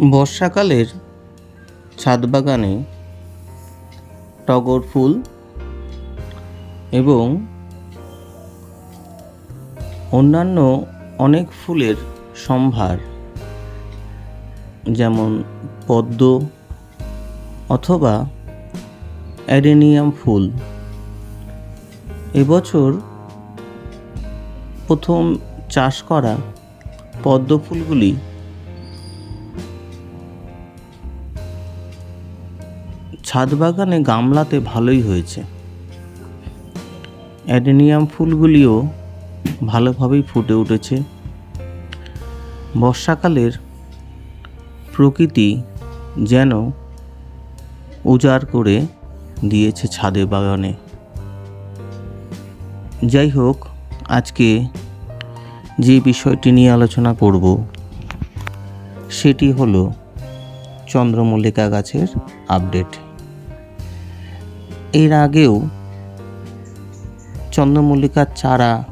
বর্ষাকালের ছাদ বাগানে টগর ফুল এবং অন্যান্য অনেক ফুলের সম্ভার, যেমন পদ্ম অথবা অ্যাডেনিয়াম ফুল। এবছর প্রথম চাষ করা পদ্ম ফুলগুলি ছাদ বাগানে গামলাতে ভালোই হয়েছে। অ্যাডেনিয়াম ফুলগুলিও ভালোভাবেই ফুটে উঠেছে। বর্ষাকালের প্রকৃতি যেন উজাড় করে দিয়েছে ছাদে বাগানে। যাই হোক, আজকে যে বিষয়টি নিয়ে আলোচনা করব, সেটি হলো চন্দ্রমল্লিকা গাছের আপডেট। এর আগেও চন্দ্রমল্লিকার চারা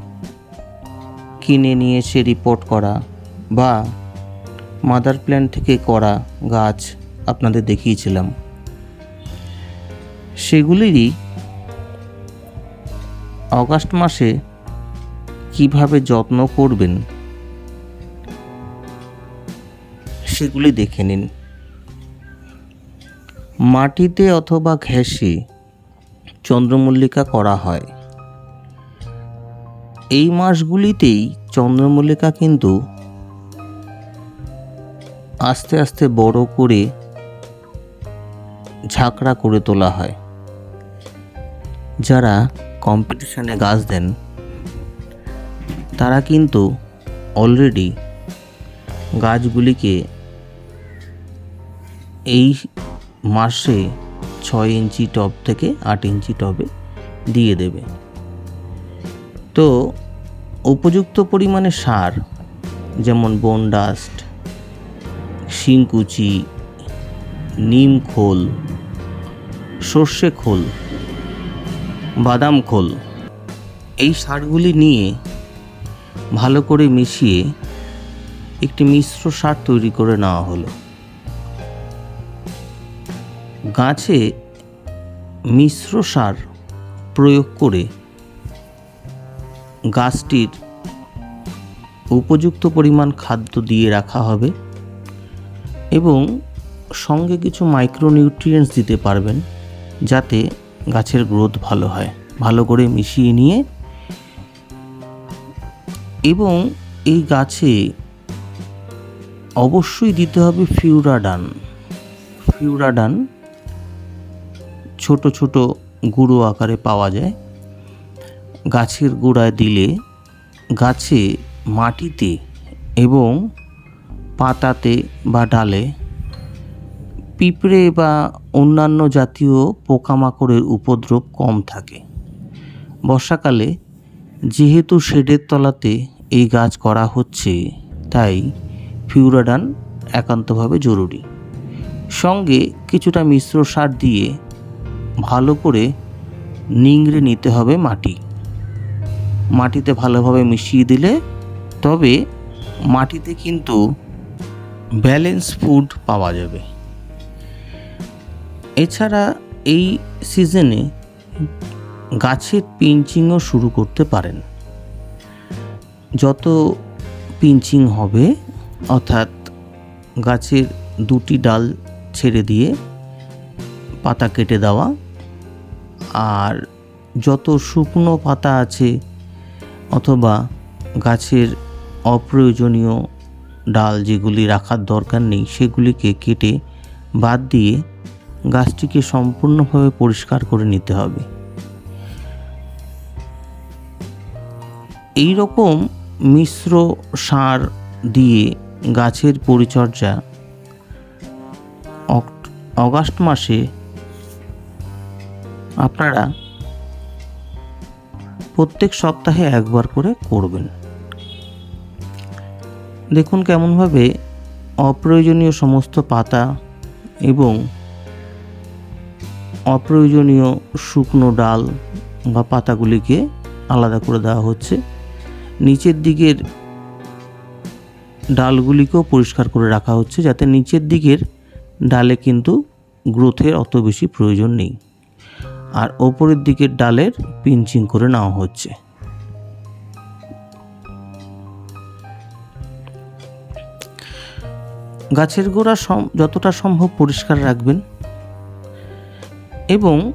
কিনে নিয়ে এসে রিপোর্ট করা বা মাদার প্ল্যান্ট থেকে করা গাছ আপনাদের দেখিয়েছিলাম। সেগুলিরই অগাস্ট মাসে কীভাবে যত্ন করবেন সেগুলি দেখে নিন। মাটিতে অথবা ঘেঁষে চন্দ্রমল্লিকা করা হয়। এই মাসগুলিতেই চন্দ্রমল্লিকা কিন্তু আস্তে আস্তে বড় করে ঝাঁকড়া করে তোলা হয়। যারা কম্পিটিশনে গাছ দেন, তারা কিন্তু অলরেডি গাছগুলিকে এই মাসে ছয় ইঞ্চি টব থেকে আট ইঞ্চি টবে দিয়ে দেবে। তো উপযুক্ত পরিমাণে সার, যেমন বন ডাস্ট শিংকুচি, নিম খোল, সর্ষে খোল, বাদাম খোল, এই সারগুলি নিয়ে ভালো করে মিশিয়ে একটি মিশ্র সার তৈরি করে নেওয়া হলো। গাছে মিশ্র সার প্রয়োগ করে গাছটির উপযুক্ত পরিমাণ খাদ্য দিয়ে রাখা হবে এবং সঙ্গে কিছু মাইক্রোনিউট্রিয়েন্টস দিতে পারবেন যাতে গাছের গ্রোথ ভালো হয়। ভালো করে মিশিয়ে নিয়ে এবং এই গাছে অবশ্যই দিতে হবে ফিউরাডান। ফিউরাডান ছোট ছোট গুঁড়ো আকারে পাওয়া যায়। গাছের গোড়ায় দিলে গাছে মাটিতে এবং পাতাতে বা ডালে পিঁপড়ে বা অন্যান্য জাতীয় পোকামাকড়ের উপদ্রব কম থাকে। বর্ষাকালে যেহেতু শেডের তলাতে এই গাছ করা হচ্ছে, তাই ফিউরাডান একান্তভাবে জরুরি। সঙ্গে কিছুটা মিশ্র সার দিয়ে ভালো করে নিংড়ে নিতে হবে মাটি। মাটিতে ভালোভাবে মিশিয়ে দিলে তবে মাটিতে কিন্তু ব্যালেন্স ফুড পাওয়া যাবে। এছাড়া এই সিজনে গাছের পিঞ্চিংও শুরু করতে পারেন। যত পিঞ্চিং হবে, অর্থাৎ গাছের দুটি ডাল ছেড়ে দিয়ে পাতা কেটে দেওয়া আর যত শুকনো পাতা আছে অথবা গাছের অপ্রয়োজনীয় ডাল যেগুলি রাখার দরকার নেই, সেগুলিকে কেটে বাদ দিয়ে গাছটিকে সম্পূর্ণভাবে পরিষ্কার করে নিতে হবে। এই রকম মিশ্র সার দিয়ে গাছের পরিচর্যা অগাস্ট মাসে আপনারা প্রত্যেক সপ্তাহে একবার করে করবেন। দেখুন কেমনভাবে অপ্রয়োজনীয় সমস্ত পাতা এবং অপ্রয়োজনীয় শুকনো ডাল বা পাতাগুলিকে আলাদা করে দেওয়া হচ্ছে। নিচের দিকের ডালগুলিকেও পরিষ্কার করে রাখা হচ্ছে যাতে নিচের দিকের ডালে কিন্তু গ্রোথের অত বেশি প্রয়োজন নেই। আর ওপরের দিকের ডালের পিঞ্চিং করে নেওয়া হচ্ছে। গাছের গোড়া যতটা সম্ভব পরিষ্কার রাখবেন এবং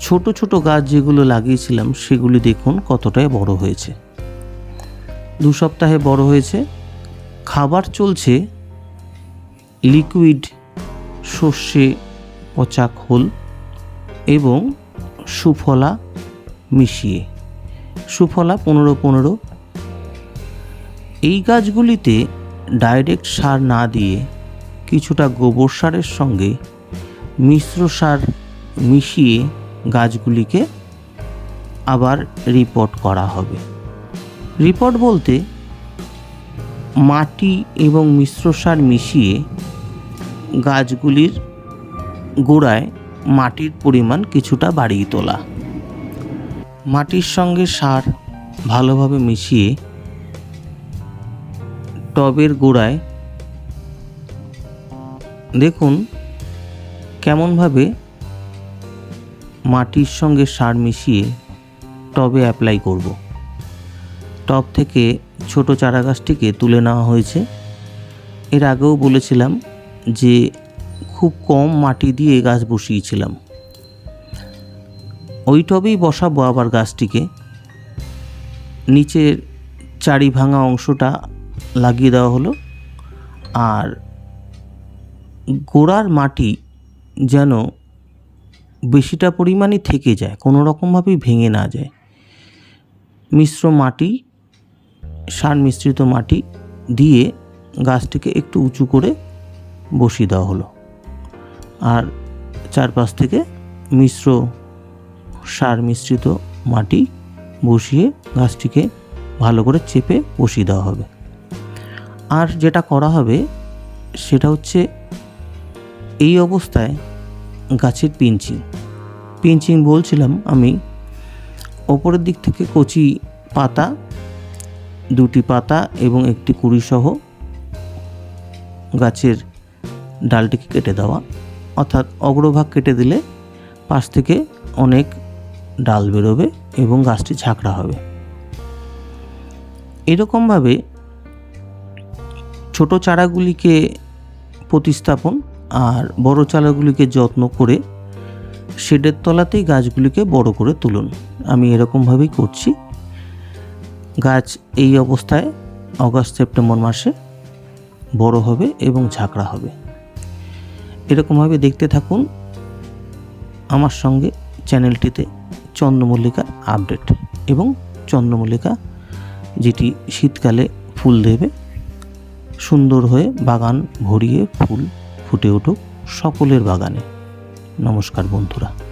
ছোট ছোট গাছ যেগুলো লাগিয়েছিলাম সেগুলি দেখুন কতটাই বড় হয়েছে। দু সপ্তাহে বড় হয়েছে। খাবার চলছে লিকুইড সর্ষে পচা খোল এবং সুফলা মিশিয়ে। সুফলা পনেরো পনেরো। এই গাছগুলিতে ডাইরেক্ট সার না দিয়ে কিছুটা গোবর সারের সঙ্গে মিশ্র সার মিশিয়ে গাছগুলিকে আবার রিপোর্ট করা হবে। রিপোর্ট বলতে মাটি এবং মিশ্র সার মিশিয়ে গাছগুলির গোড়ায় মাটির পরিমাণ কিছুটা বাড়িয়ে তোলা। মাটির সঙ্গে সার ভালোভাবে মিশিয়ে টবের গোড়ায় দেখুন কেমনভাবে মাটির সঙ্গে সার মিশিয়ে টবে অ্যাপ্লাই করব। টব থেকে ছোট চারা গাছটিকে তুলে নেওয়া হয়েছে। এর আগেও বলেছিলাম যে খুব কম মাটি দিয়ে গাছ বসিয়েছিলাম। ওই টবেই বসাবো আবার গাছটিকে। নিচের চারি ভাঙা অংশটা লাগিয়ে দেওয়া হলো। আর গোড়ার মাটি যেন বেশিটা পরিমাণে থেকে যায়, কোনো রকমভাবেই ভেঙে না যায়। মিশ্র মাটি সার মিশ্রিত মাটি দিয়ে গাছটিকে একটু উঁচু করে বসিয়ে দেওয়া হলো। আর চারপাশ থেকে মিশ্র সার মিশ্রিত মাটি বসিয়ে গাছটিকে ভালো করে চেপে বসিয়ে দেওয়া হবে। আর যেটা করা হবে, সেটা হচ্ছে এই অবস্থায় গাছের পিঞ্চিং। পিঞ্চিং বলছিলাম আমি, ওপরের দিক থেকে কচি পাতা, দুটি পাতা এবং একটি কুড়ি সহ গাছের ডালটিকে কেটে দেওয়া। অর্থাৎ অগ্রভাগ কেটে দিলে পাশ থেকে অনেক ডাল বেরোবে এবং গাছটি ঝাঁকড়া হবে। এরকমভাবে ছোট চারাগুলিকে প্রতিস্থাপন আর বড় চারাগুলিকে যত্ন করে শেডের তলাতেই গাছগুলিকে বড় করে তুলুন। আমি এরকমভাবেই করছি। গাছ এই অবস্থায় অগাস্ট সেপ্টেম্বর মাসে বড় হবে এবং ঝাঁকড়া হবে। এরকমভাবে দেখতে থাকুন আমার সঙ্গে চ্যানেলটিতে চন্দ্রমল্লিকা আপডেট এবং চন্দ্রমল্লিকা যেটি শীতকালে ফুল দেবে, সুন্দর হয়ে বাগান ভরিয়ে ফুল ফুটে উঠুক সকলের বাগানে। নমস্কার বন্ধুরা।